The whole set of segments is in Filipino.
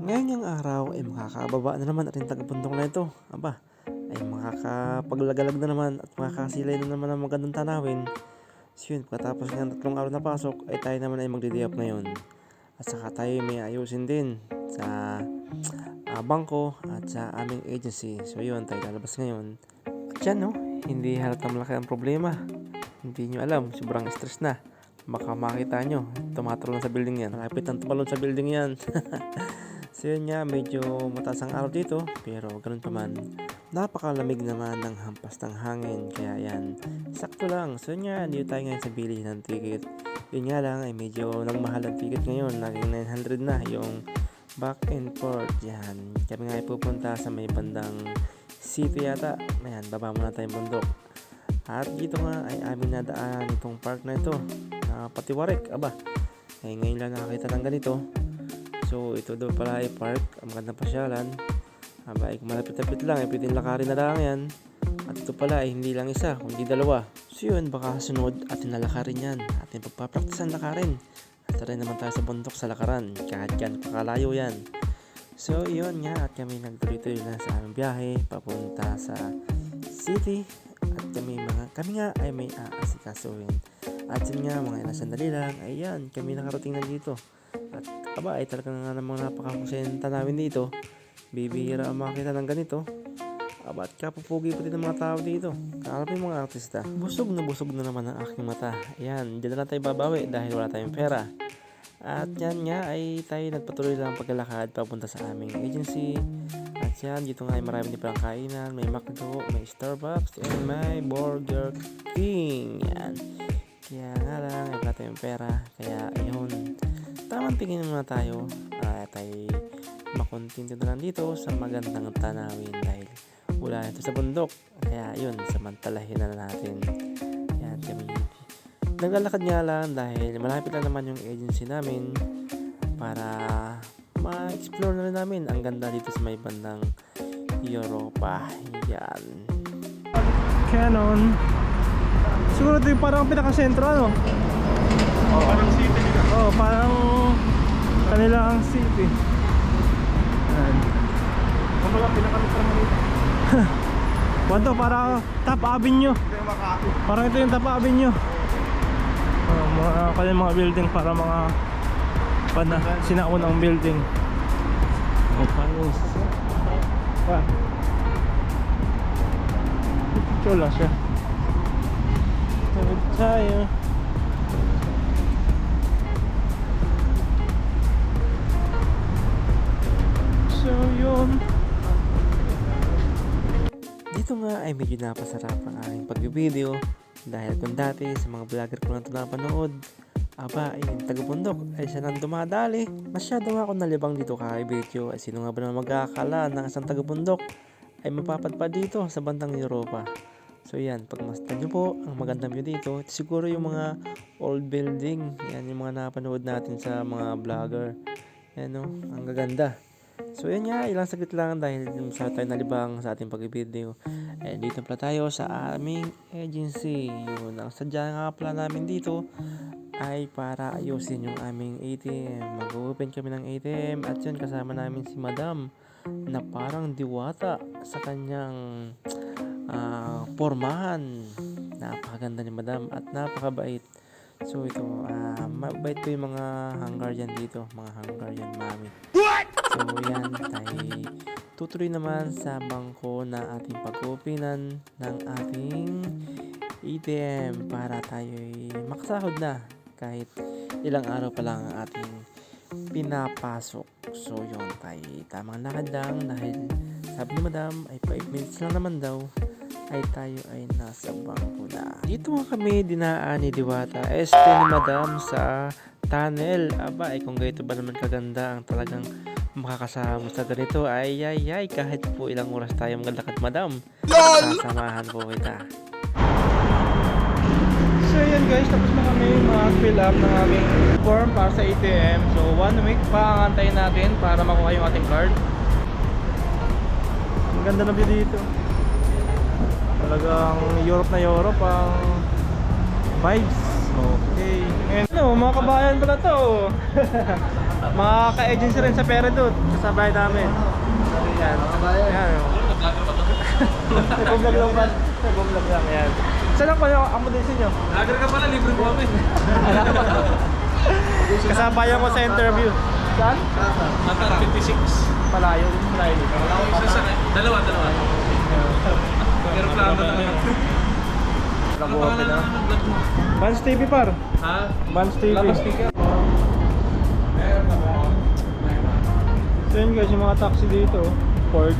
Ngayon yung araw ay makakababa na naman at yung tagabundok na ito. Aba, ay makakapaglagalag na naman at makakasilay na naman ng magandang tanawin. So yun, pagkatapos ng tatlong araw na pasok ay tayo naman ay magdi up ngayon. At saka tayo may ayusin din sa ah, bangko at sa aming agency. So yun, tayo lalabas ngayon. At yan no, hindi halatang malaki ang problema. Hindi nyo alam, sobrang stress na. Baka makita nyo, tumatalo na sa building yan. Malapit ang tumalon sa building yan. so yun nga, medyo mataas ang araw dito. Pero ganun pa man, napakalamig naman ng hampas ng hangin. Kaya yan, sakto lang. So yun nga, dito tayo ngayon sa bili ng ticket. Yun nga lang, ay medyo nagmahal ang ticket ngayon. Naging 900 na yung back and forth. Yan, kami nga ay pupunta sa may bandang city yata. Ayan, baba muna tayong bundok. At dito nga ay aming nadaan itong park na ito na patiwarek. Aba, ay ngayon lang nakakita ng ganito. So ito daw pala ay park, ang magandang pasyalan. Aba, ay kung malapit-lapit lang, ay pwedeng lakarin na lang yan. At ito pala ay hindi lang isa, kundi dalawa. So yun, baka sunod at nalakarin yan. At yung pagpapraktisan lakarin. At rin naman tayo sa bundok sa lakaran. Kahit yan, pakalayo yan. So yun nga, at kami nagtuloy-tuloy na sa aming biyahe papunta sa city. At kami mga, kami nga ay may aasikasuhin. At yun nga, mga ilang sandali lang, ayan, kami nakarating na dito. At aba, ay talagang nga namang napakakonsenta namin dito. Bibihira ang makita ng ganito. Aba, at kapupugi pa din ng mga tao dito. Kalap yung mga artista. Busog na busog na naman ang aking mata. Ayan, dyan na tayo babawi dahil wala tayong pera. At yan nga ay tayo nagpatuloy lang ang paglalakad papunta sa aming agency. At yan, dito nga ay marami din palang kainan. May McDo, may Starbucks, and may Burger King. Yan. Kaya nga lang, wala tayong pera. Kaya ayun, tamang tingin muna tayo. At ay makontinto na lang dito sa magandang tanawin dahil wala ito sa bundok. Kaya yun, samantalahin na lang natin. Yan, kami Naglalakad nga lang dahil malapit lang naman yung agency namin para ma-explore na rin namin ang ganda dito sa may bandang Europa. Yan. Canon. Siguro ito yung parang pinaka-sentro ano? Oh, parang city oh, parang kanilang city. Yan. Kumbaga, pinakamit lang dito. Wanto, parang Top Avenue. Parang ito yung Top Avenue. Oh, mga kanya mga building para mga pana sinaunang building. Oh, panis. Pa. Lang siya. Tawid tayo. So yun. Dito nga ay medyo napasarap ang aking pag-video dahil kung dati sa mga vlogger ko lang ito napanood, aba ay yung tagabundok ay siya nang dumadali. Masyado ako nalibang dito kay video ay sino nga ba naman magkakala ng isang tagabundok ay mapapadpad dito sa bandang Europa. So yan, pagmasdan nyo po ang magandang view dito, siguro yung mga old building, yan yung mga napanood natin sa mga vlogger. Yan o, ang gaganda. So yan nga, ilang saglit lang dahil sa tayo nalibang sa ating pag-video. Eh, dito pala tayo sa aming agency. Yun, ang sadya nga pala namin dito ay para ayusin yung aming ATM. Mag-open kami ng ATM at yun kasama namin si Madam na parang diwata sa kanyang ah, pormahan. Napakaganda ni Madam at napakabait. So ito, ah, mabait ko yung mga Hungarian dito, mga Hungarian mami. So yan, tayo tutuloy naman sa bangko na ating pag-openan ng ating ATM para tayo makasahod na kahit ilang araw pa lang ang ating pinapasok. So yun, tayo tamang lakad lang dahil sabi ni madam ay 5 minutes lang naman daw ay tayo ay nasa bangko na. Dito nga kami dinaan ni Diwata este ni madam sa tunnel. Aba, ay kung ganito ba naman kaganda ang talagang makakasama sa ganito. Ay ay ay kahit po ilang oras tayo maglalakad madam sasamahan po kita. So yun guys tapos na kami mag-fill up ng aming form para sa ATM so one week pa ang antayin natin para makuha yung ating card. Ang ganda na view dito. Talagang Europe na Europe ang vibes. Okay. And, ano mga kabayan pala to Mga ka-agency rin sa Peridot. Kasabay namin. Yan. Yan. oh. Nag-vlog lang ba? Nag-vlog lang. Yan. Saan lang pa yung accommodation nyo? Lager ka pala, libre po kami. Kasabayan ko sa interview. Saan? Mata 56. Palayo. Palayo dalawa, dalawa. Pero plano na lang. Nag-open na. mo? Vans TV par. Ha? Vans TV. Labas speaker. So yun guys, yung mga taxi dito, Ford.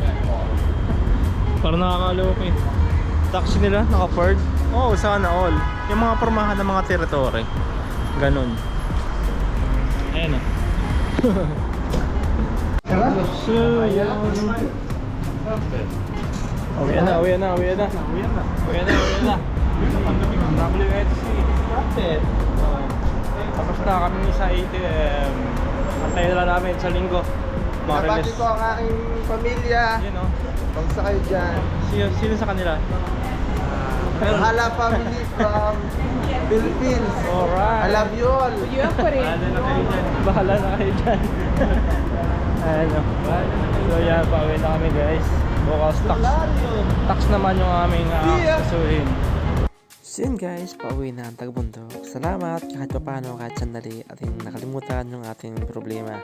Para nakakaloka eh. Taxi nila, naka-Ford. Oo, oh, sana all. Yung mga pormahan ng mga teritoryo. Ganon. Ayan o. so, yun. Uwi na, uwi na, uwi na. Uwi na, uwi na, uwi na. WHC. Kapit. Tapos na kami sa ATM. Antayin na namin sa linggo. Nabati ko ang aking pamilya. Yun o. Pagsa kayo dyan. Sino, sino sa kanila? Hala family from Philippines. Alright. I love you all. Bahala na kayo dyan. Bahala na kayo dyan. ano. So yan, pauwi na kami guys. Bukas tax. Tax naman yung aming Yeah. aaksasuhin. So yun guys, pauwi na ang tagbundok. Salamat kahit pa paano kahit sandali ating nakalimutan yung ating problema.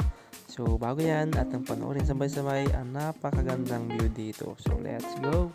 So bago yan, at ang panoorin sabay-sabay ang napakagandang view dito. So let's go!